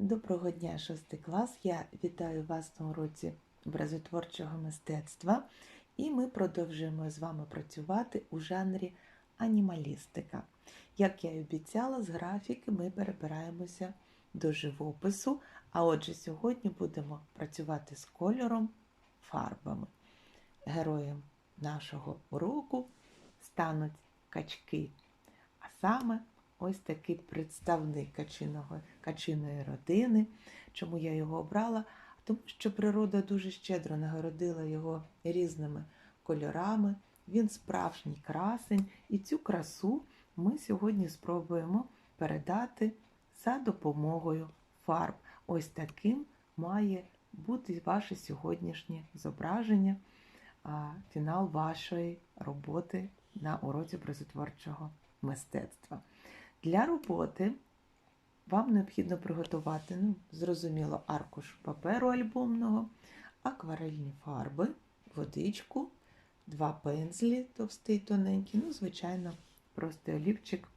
Доброго дня, шостий клас. Я вітаю вас на уроці образотворчого мистецтва, і ми продовжуємо з вами працювати у жанрі анімалістика. Як я й обіцяла, з графіки ми перебираємося до живопису, а отже, сьогодні будемо працювати з кольором, фарбами. Героєм нашого уроку стануть качки, а саме ось такий представник качиного, качиної родини. Чому я його обрала? Тому що природа дуже щедро нагородила його різними кольорами. Він справжній красень, і цю красу ми сьогодні спробуємо передати за допомогою фарб. Ось таким має бути ваше сьогоднішнє зображення, фінал вашої роботи на уроці образотворчого мистецтва. Для роботи вам необхідно приготувати, ну, зрозуміло, аркуш паперу альбомного, акварельні фарби, водичку, два пензлі, товстий тоненький, ну, звичайно, просто олівчик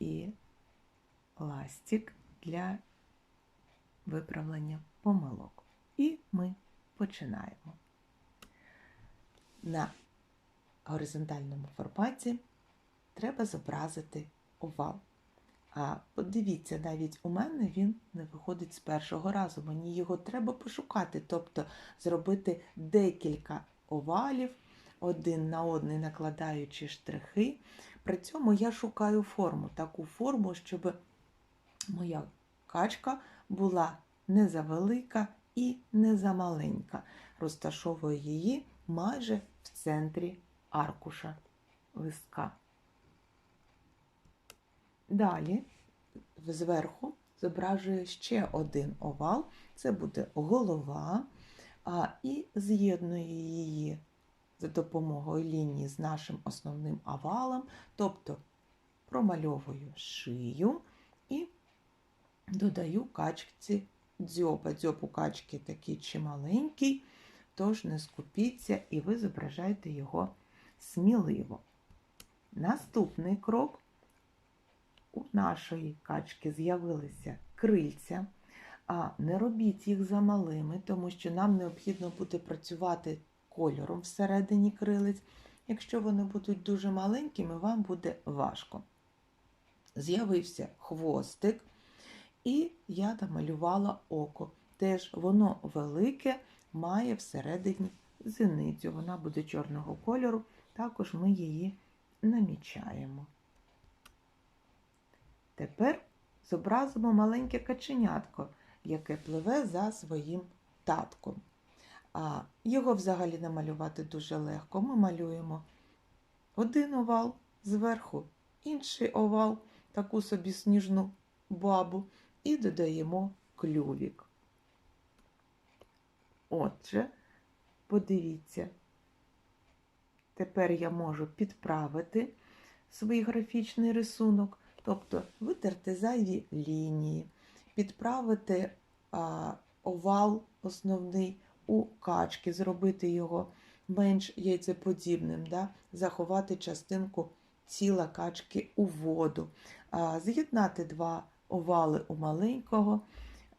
і ластик для виправлення помилок. І ми починаємо. На горизонтальному форматі треба зобразити овал. А подивіться, навіть у мене він не виходить з першого разу. Мені його треба пошукати, тобто зробити декілька овалів, один на один накладаючи штрихи. При цьому я шукаю форму, таку форму, щоб моя качка була не завелика і не замаленька. Розташовую її майже в центрі аркуша листка. Далі зверху зображує ще один овал, це буде голова, а, і з'єднує її за допомогою лінії з нашим основним овалом, тобто промальовую шию і додаю качці дзьоба. Дзьоб у качки такий чималенький, тож не скупіться і ви зображаєте його сміливо. Наступний крок у нашої качки з'явилися крильця, а не робіть їх замалими, тому що нам необхідно буде працювати кольором всередині крилиць. Якщо вони будуть дуже маленькими, вам буде важко. З'явився хвостик, і я намалювала око. Теж воно велике, має всередині зеницю. Вона буде чорного кольору, також ми її намічаємо. Тепер зобразимо маленьке каченятко, яке пливе за своїм татком. А Його взагалі намалювати дуже легко. Ми малюємо один овал зверху, інший овал, таку собі сніжну бабу, і додаємо клювік. Отже, подивіться, тепер я можу підправити свій графічний рисунок. Тобто витерти зайві лінії, підправити а, овал основний у качки, зробити його менш яйцеподібним, да? заховати частинку тіла качки у воду, а, з'єднати два овали у маленького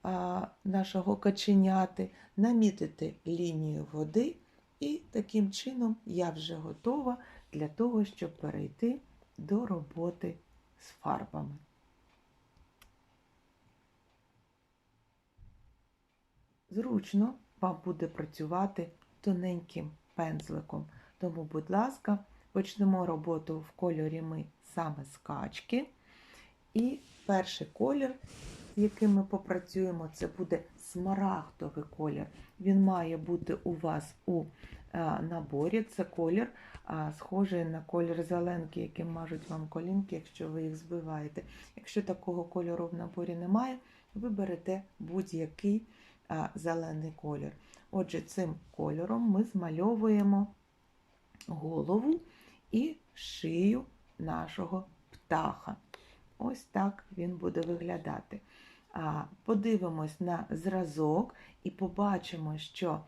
а, нашого каченяти, намітити лінію води, і таким чином я вже готова для того, щоб перейти до роботи з фарбами. Зручно вам буде працювати тоненьким пензликом. Тому, будь ласка, почнемо роботу в кольорі ми саме з качки. І перший колір, з яким ми попрацюємо, це буде смарагдовий колір. Він має бути у вас у наборі. Це колір схожий на колір зеленки, яким мажуть вам колінки, якщо ви їх збиваєте. Якщо такого кольору в наборі немає, ви берете будь-який зелений колір. Отже, цим кольором ми змальовуємо голову і шию нашого птаха. Ось так він буде виглядати. Подивимось на зразок і побачимо, що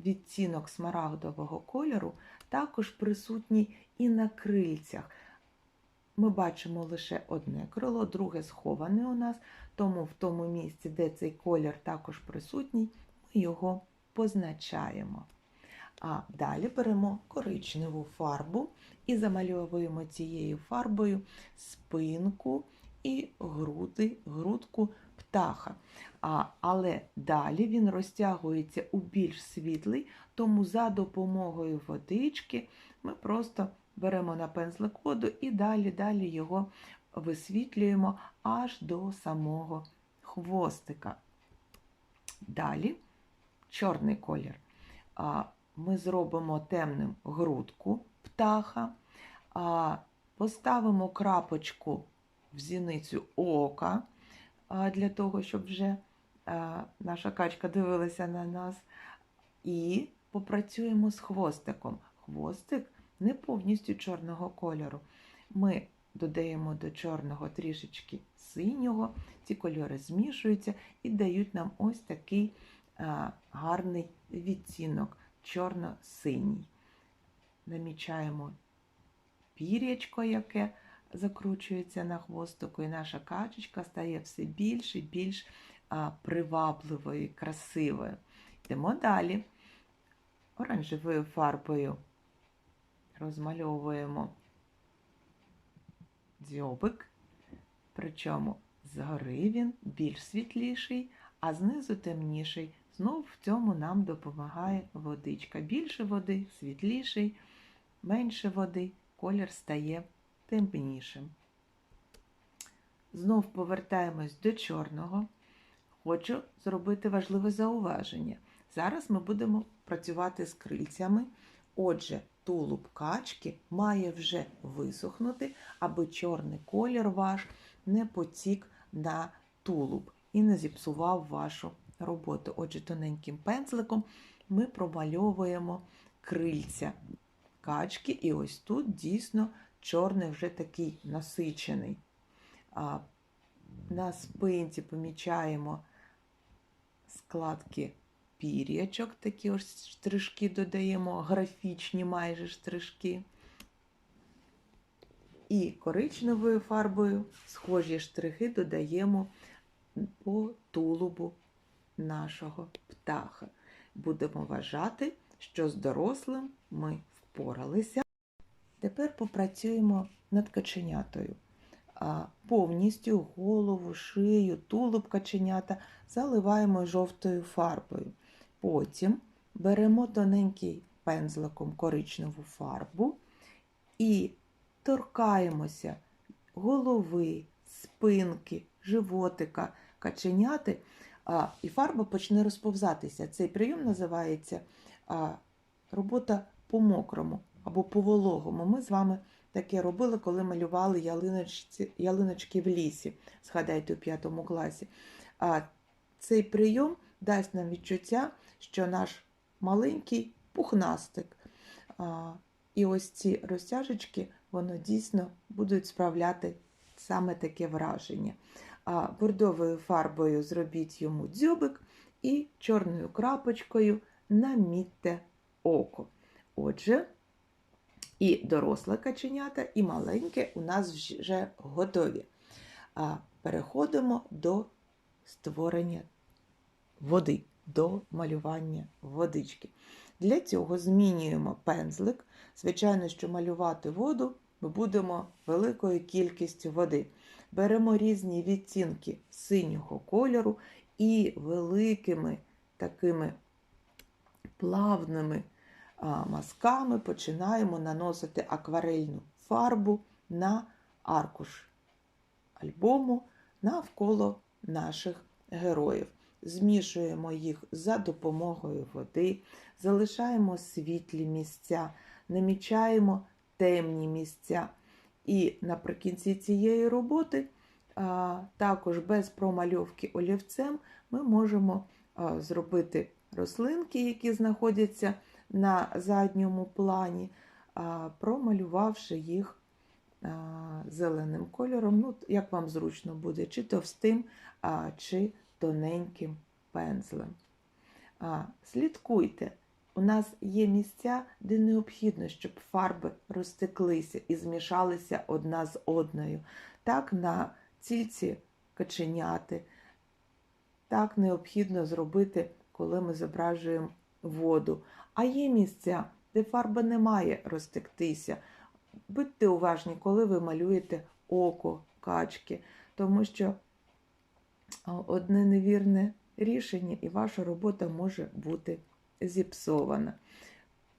відтінок смарагдового кольору також присутній і на крильцях. ми бачимо лише одне крило, друге сховане у нас, тому в тому місці, де цей колір також присутній, ми його позначаємо. А далі беремо коричневу фарбу і замальовуємо цією фарбою спинку і груди, грудку птаха. А, але далі він розтягується у більш світлий, тому за допомогою водички ми просто беремо на пензлик воду і далі далі його висвітлюємо аж до самого хвостика. Далі чорний колір. А, Ми зробимо темним грудку птаха, а, поставимо крапочку в зіницю ока для того, щоб вже наша качка дивилася на нас. І попрацюємо з хвостиком. Хвостик не повністю чорного кольору. Ми додаємо до чорного трішечки синього, ці кольори змішуються і дають нам ось такий гарний відтінок чорно-синій. Намічаємо пір'ячко, яке закручується на хвостику, і наша качечка стає все більш і більш привабливою красивою. Йдемо далі. Оранжевою фарбою розмальовуємо дзьобик, причому згори він більш світліший, а знизу темніший. Знов в цьому нам допомагає водичка. Більше води, світліший, менше води, колір стає темнішим. Знов повертаємось до чорного. Хочу зробити важливе зауваження. Зараз ми будемо працювати з крильцями. Отже, тулуб качки має вже висохнути, аби чорний колір ваш не потік на тулуб і не зіпсував вашу роботу. Отже, тоненьким пензликом ми промальовуємо крильця качки, і ось тут дійсно чорний вже такий насичений. А на спинці помічаємо складки пір'ячок, такі ось штришки додаємо, графічні майже штришки. І коричневою фарбою схожі штрихи додаємо по тулубу нашого птаха. Будемо вважати, що з дорослим ми впоралися. Тепер попрацюємо над каченятою. Повністю голову, шию, тулуб каченята заливаємо жовтою фарбою. Потім беремо тоненький пензликом коричневу фарбу і торкаємося голови, спинки, животика, каченяти, і фарба почне розповзатися. Цей прийом називається робота по мокрому або по вологому. Ми з вами таке робили, коли малювали ялиночці, ялиночки в лісі, згадайте у п'ятому класі. А цей прийом дасть нам відчуття, що наш маленький пухнастик. А, і ось ці розтяжечки, воно дійсно будуть справляти саме таке враження. А бордовою фарбою зробіть йому дзьобик і чорною крапочкою намітьте око. Отже, і доросле каченята, і маленьке у нас вже готові. А переходимо до створення води, до малювання водички. Для цього змінюємо пензлик. Звичайно, що малювати воду ми будемо великою кількістю води. Беремо різні відтінки синього кольору і великими такими плавними мазками починаємо наносити акварельну фарбу на аркуш альбому навколо наших героїв. Змішуємо їх за допомогою води, залишаємо світлі місця, намічаємо темні місця. І наприкінці цієї роботи, також без промальовки олівцем, ми можемо зробити рослинки, які знаходяться на задньому плані, промалювавши їх зеленим кольором, ну, як вам зручно буде, чи товстим, чи тоненьким пензлем. Слідкуйте у нас є місця, де необхідно, щоб фарби розтеклися і змішалися одна з одною. Так, на цільці каченяти. Так необхідно зробити, коли ми зображуємо воду. А є місця, де фарба не має розтектися. Будьте уважні, коли ви малюєте око качки, тому що одне невірне рішення, і ваша робота може бути зіпсована.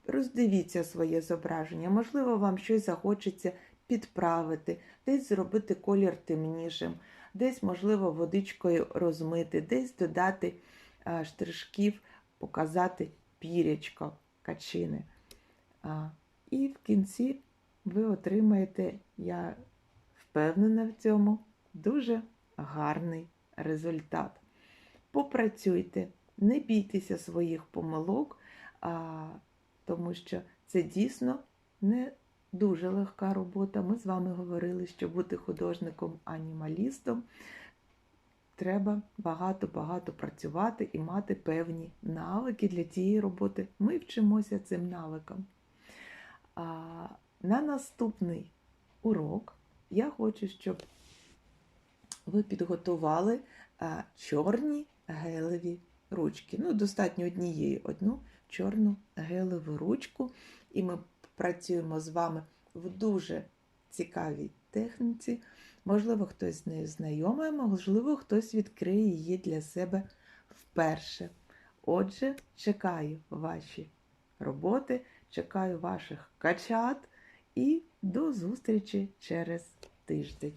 Роздивіться своє зображення. Можливо, вам щось захочеться підправити, десь зробити колір темнішим, десь, можливо, водичкою розмити, десь додати штришків, показати пірячко качини. А, і в кінці ви отримаєте, я впевнена в цьому, дуже гарний результат. Попрацюйте, не бійтеся своїх помилок, а, тому що це дійсно не дуже легка робота. Ми з вами говорили, що бути художником-анімалістом треба багато-багато працювати і мати певні навики для цієї роботи. Ми вчимося цим навикам. А, на наступний урок я хочу, щоб ви підготували чорні гелеві ручки. Ну, достатньо однієї, одну чорну гелеву ручку. І ми працюємо з вами в дуже цікавій техніці. Можливо, хтось з нею знайомий, можливо, хтось відкриє її для себе вперше. Отже, чекаю ваші роботи, чекаю ваших качат і до зустрічі через тиждень.